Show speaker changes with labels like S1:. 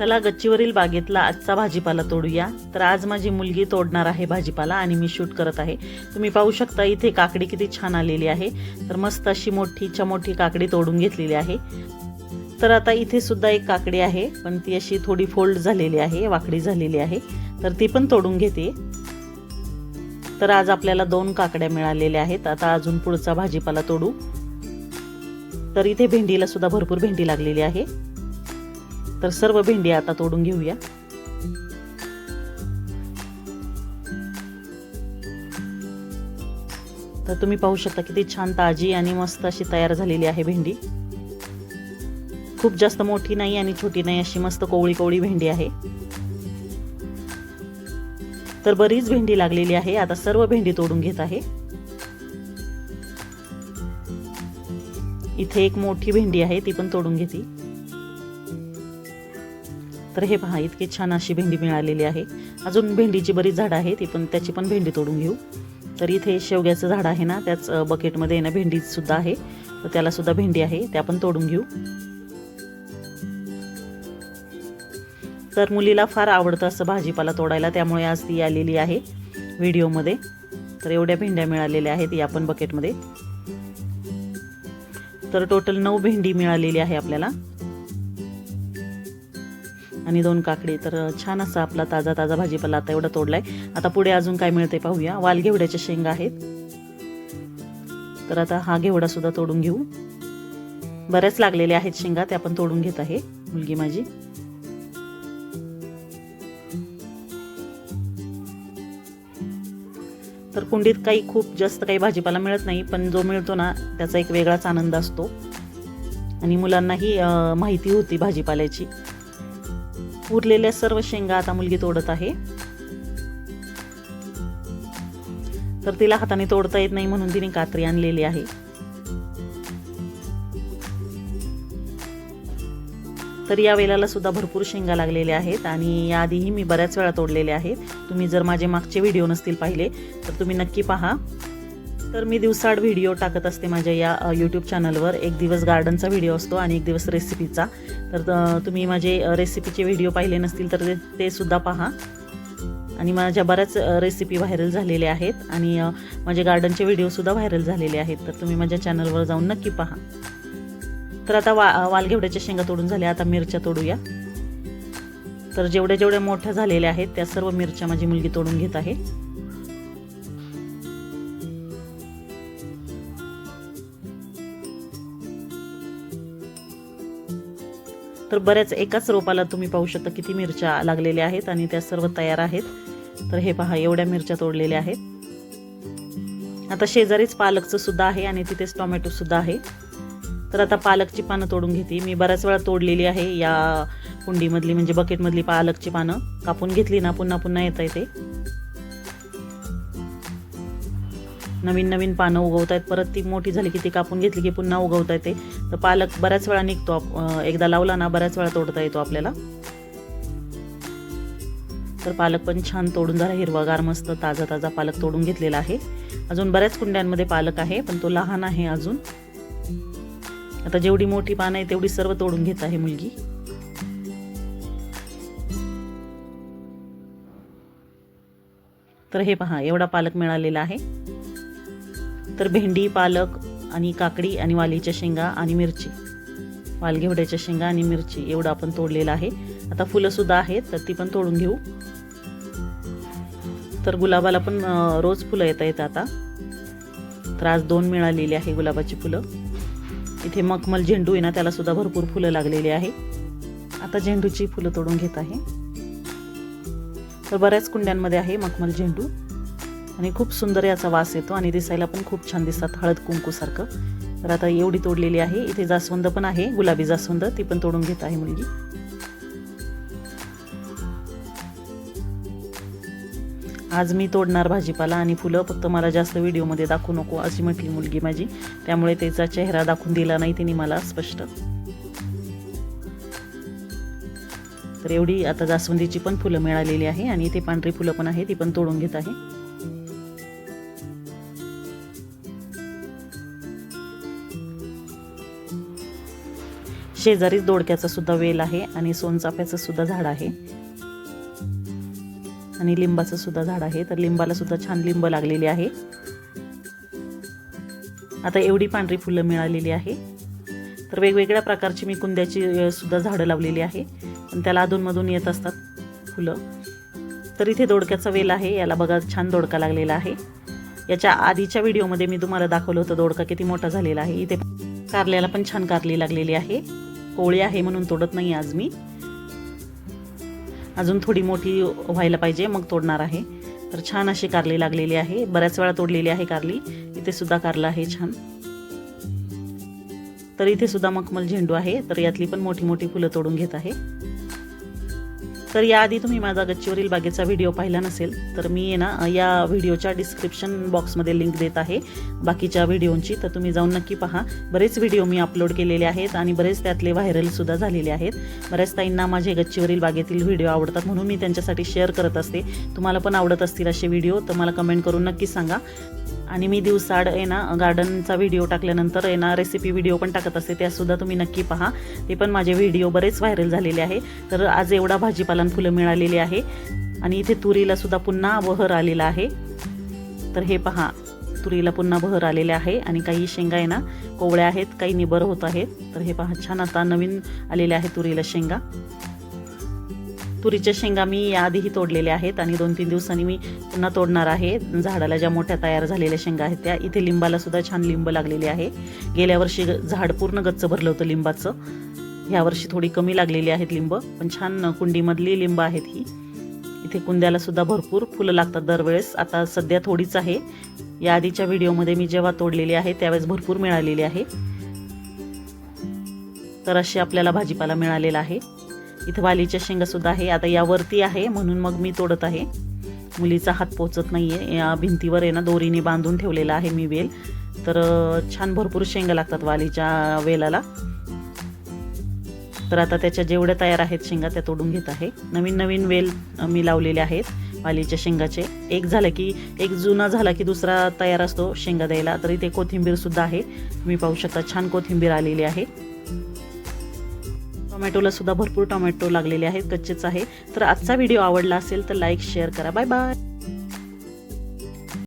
S1: चला गच्चीवरील बागेतला आजचा भाजीपाला तोडूया. तर आज माझी मुलगी तोडणार आहे भाजीपाला आणि मी शूट करत आहे. तुम्ही पाहू शकता इथे काकडी किती छान आलेली आहे. तर मस्त अशी मोठीच्या मोठी काकडी तोडून घेतलेली आहे. तर आता इथे सुद्धा एक काकडी आहे पण ती अशी थोडी फोल्ड झालेली आहे वाकडी झालेली आहे. तर ती पण तोडून घेते. तर आज आपल्याला दोन काकड्या मिळालेल्या आहेत. आता अजून पुढचा भाजीपाला तोडू. तर इथे भेंडीला सुद्धा भरपूर भेंडी लागलेली आहे. तर सर्व भेंडी आता तोडून घेऊया. तर तुम्ही पाहू शकता किती छान ताजी आणि मस्त अशी तयार झालेली आहे भेंडी. खूप जास्त मोठी नाही आणि छोटी नाही अशी मस्त कोवळी कोवळी भेंडी आहे. तर बरीच भेंडी लागलेली आहे. आता सर्व भेंडी तोडून घेत आहे. इथे एक मोठी भेंडी आहे ती पण तोडून घेते. तर हे पहा इतकी छान अशी भेंडी मिळालेली आहे. अजून भेंडीची बरीच झाडं आहेत ती पण त्याची पण भेंडी तोडून घेऊ. तर इथे शेवग्याचं झाड आहे ना त्याच बकेटमध्ये ना भेंडीसुद्धा आहे. तर त्यालासुद्धा भेंडी आहे त्या पण तोडून घेऊ. तर मुलीला फार आवडतं असं भाजीपाला तोडायला त्यामुळे आज ती आलेली आहे व्हिडिओमध्ये. तर एवढ्या भेंड्या मिळालेल्या आहेत या पण बकेटमध्ये तर टोटल नऊ भेंडी मिळालेली आहे आपल्याला. आणि दोन काकडी. तर छान असा आपला ताजा ताजा भाजीपाला आता एवढा तोडलाय. आता पुढे अजून काय मिळते पाहूया. वालघेवड्याच्या शेंगा आहेत. तर आता हा घेवडा सुद्धा तोडून घेऊ. बऱ्याच लागलेल्या आहेत शेंगा त्या पण तोडून घेत आहे मुलगी माझी. तर कुंडीत काही खूप जास्त काही भाजीपाला मिळत नाही पण जो मिळतो ना त्याचा एक वेगळाच आनंद असतो. आणि मुलांनाही माहिती होती भाजीपाल्याची. उरलेल्या सर्व शेंगा आता मुलगी तोडत आहे. तर तिला हाताने तोडता येत नाही म्हणून तिने कात्री आणलेली आहे. तर या वेळेला सुद्धा भरपूर शेंगा लागलेल्या आहेत आणि याआधीही मी बऱ्याच वेळा तोडलेल्या आहेत. तुम्ही जर माझे मागचे व्हिडिओ नसतील पाहिले तर तुम्ही नक्की पहा. तर मी दिवसाआड व्हिडिओ टाकत असते माझ्या या यूट्यूब चॅनलवर एक दिवस गार्डनचा व्हिडिओ असतो आणि एक दिवस रेसिपीचा तर तुम्ही माझे रेसिपीचे व्हिडिओ पाहिले नसतील तर ते सुद्धा पहा. आणि माझ्या बऱ्याच रेसिपी व्हायरल झालेल्या आहेत. आणि माझे गार्डनचे व्हिडिओसुद्धा व्हायरल झालेले आहेत. तर तुम्ही माझ्या चॅनलवर जाऊन नक्की पहा. तर आता वा वालघेवड्याच्या शेंगा तोडून झाल्या. आता मिरच्या तोडूया. तर जेवढ्या जेवढ्या मोठ्या झालेल्या आहेत त्या सर्व मिरच्या माझी मुलगी तोडून घेत आहे. तर बऱ्याच एकाच रोपाला तुम्ही पाहू शकता किती मिरच्या लागलेल्या आहेत आणि त्या सर्व तयार आहेत. तर हे पहा एवढ्या मिरच्या तोडलेल्या आहेत. आता शेजारीच पालकचं सुद्धा आहे आणि तिथेच टोमॅटो सुद्धा आहे. तर आता पालकची पानं तोडून घेते. मी बऱ्याच वेळा तोडलेली आहे या कुंडीमधली म्हणजे बकेटमधली पालकची पानं. कापून घेतली ना पुन्हा पुन्हा येता येते नवीन नवीन पानं उगवत आहेत परत ती मोठी झाली की ती कापून घेतली की पुन्हा उगवता येते तर पालक बऱ्याच वेळा निघतो एकदा लावला ना बऱ्याच वेळा तोडता येतो आपल्याला. तर पालक पण छान तोडून झाला. हिरवागार मस्त ताजा ताजा पालक तोडून घेतलेला आहे. अजून बऱ्याच कुंड्यांमध्ये पालक आहे पण तो लहान आहे अजून. आता जेवढी मोठी पानं आहे तेवढी सर्व तोडून घेत आहे मुलगी. तर हे पहा एवढा पालक मिळालेला आहे. तर भेंडी पालक आणि काकडी आणि वालीच्या शेंगा आणि मिरची. वालघेवड्याच्या शेंगा आणि मिरची एवढं आपण तोडलेलं आहे. आता फुलंसुद्धा आहेत तर ती पण तोडून घेऊ. तर गुलाबाला पण रोज फुलं येता आहेत आता. तर आज दोन मिळालेली आहे गुलाबाची फुलं. इथे मखमल झेंडू आहे ना त्याला सुद्धा भरपूर फुलं लागलेली आहे. आता झेंडूची फुलं तोडून घेत आहे. तर बऱ्याच कुंड्यांमध्ये आहे मखमल झेंडू. आणि खूप सुंदर याचा वास येतो आणि दिसायला पण खूप छान दिसतात हळद कुंकूसारखं तर आता एवढी तोडलेली आहे. इथे जास्वंद पण आहे. गुलाबी जास्वंद ती पण तोडून घेत आहे मुलगी. आज मी तोडणार भाजीपाला आणि फुलं फक्त मला जास्त व्हिडिओमध्ये दाखवू नको अशी म्हटली मुलगी माझी. त्यामुळे त्याचा चेहरा दाखवून दिला नाही तिने मला स्पष्ट. तर एवढी आता जास्वंदीची पण फुलं मिळालेली आहे आणि इथे पांढरी फुलं पण आहे ती पण तोडून घेत आहे. शेजारीच दोडक्याचा सुद्धा वेल आहे आणि सोनचाफ्याचं सुद्धा झाड आहे. आणि लिंबाचं सुद्धा झाड आहे. तर लिंबाला सुद्धा छान लिंब लागलेली आहे. आता एवढी पांढरी फुलं मिळालेली आहे. तर वेगवेगळ्या प्रकारची मी कुंद्याची सुद्धा झाडं लावलेली आहे. पण त्याला अधूनमधून येत असतात फुलं. तर इथे दोडक्याचा वेल आहे. याला बघा छान दोडका लागलेला आहे. याच्या आधीच्या व्हिडिओमध्ये मी तुम्हाला दाखवलं होतं दोडका किती मोठा झालेला आहे. इथे कारल्याला पण छान कारली लागलेली आहे. कोळी आहे म्हणून तोडत नाही आज मी. अजून थोडी मोठी व्हायला पाहिजे मग तोडणार आहे. तर छान अशी कारली लागलेली आहे. बऱ्याच वेळा तोडलेली आहे कारली. इथे सुद्धा कारला आहे छान. तर इथे सुद्धा मखमल झेंडू आहे. तर यातली पण मोठी मोठी फुलं तोडून घेत आहे. तर याआधी तुम्ही माझा गच्चीवरील बागेचा व्हिडिओ पाहिला नसेल तर मी आहे ना या व्हिडिओच्या डिस्क्रिप्शन बॉक्समध्ये लिंक देत आहे. बाकीच्या व्हिडिओंची तर तुम्ही जाऊन नक्की पहा. बरेच व्हिडिओ मी अपलोड केलेले आहेत आणि बरेच त्यातले व्हायरलसुद्धा झालेले आहेत. बऱ्याच ताईंना माझे गच्चीवरील बागेतील व्हिडिओ आवडतात म्हणून मी त्यांच्यासाठी शेअर करत असते. तुम्हाला पण आवडत असतील असे व्हिडिओ तर मला कमेंट करून नक्की सांगा. आणि मी दिवसाड आहे ना गार्डनचा व्हिडिओ टाकल्यानंतर आहे ना रेसिपी व्हिडिओ पण टाकत असते. त्यासुद्धा तुम्ही नक्की पहा. ते पण माझे व्हिडिओ बरेच व्हायरल झालेले आहे. तर आज एवढा भाजीपाला फुलं मिळालेली आहे. आणि इथे तुरीला सुद्धा पुन्हा बहर आलेला आहे. तर हे पहा तुरीला पुन्हा बहर आलेले आहे. आणि काही शेंगा आहे ना कोवळ्या आहेत काही निबर होत आहेत. तर हे पहा छान आता नवीन आलेले आहे तुरीला शेंगा. तुरीच्या शेंगा मी याआधीही तोडलेल्या आहेत आणि दोन तीन दिवसांनी मी पुन्हा तोडणार आहे. झाडाला ज्या मोठ्या तयार झालेल्या शेंगा आहेत त्या. इथे लिंबाला सुद्धा छान लिंब लागलेली आहे. गेल्या वर्षी ग- झाड पूर्ण गच्च भरलं होतं लिंबाचं. ह्या वर्षी थोडी कमी लागलेली आहेत लिंब पण छान कुंडीमधली लिंब आहेत ही. इथे कुंद्याला सुद्धा भरपूर फुलं लागतात दरवेळेस. आता सध्या थोडीच आहे. या आधीच्या व्हिडिओमध्ये मी जेव्हा तोडलेली आहे त्यावेळेस भरपूर मिळालेली आहे. तर अशी आपल्याला भाजीपाला मिळालेला आहे. इथं वालीच्या शेंगा सुद्धा आहे. आता यावरती आहे म्हणून मग मी तोडत आहे. मुलीचा हात पोचत नाही आहे या भिंतीवर आहे ना दोरीने बांधून ठेवलेला आहे मी वेल. तर छान भरपूर शेंगा लागतात वालीच्या वेलाला. तर आता त्याच्या जेवढ्या तयार आहेत शेंगा त्या तोडून घेत आहे. नवीन नवीन वेल मी लावलेले आहेत वालीच्या शेंगाचे. एक झालं की एक जुना झाला की दुसरा तयार असतो शेंगा द्यायला. तर इथे कोथिंबीर सुद्धा आहे. तुम्ही पाहू शकता छान कोथिंबीर आलेली आहे. टोमॅटोला सुद्धा भरपूर टोमॅटो लागलेले आहेत कच्चेच आहे. तर आजचा व्हिडिओ आवडला असेल तर लाईक शेअर करा. Bye bye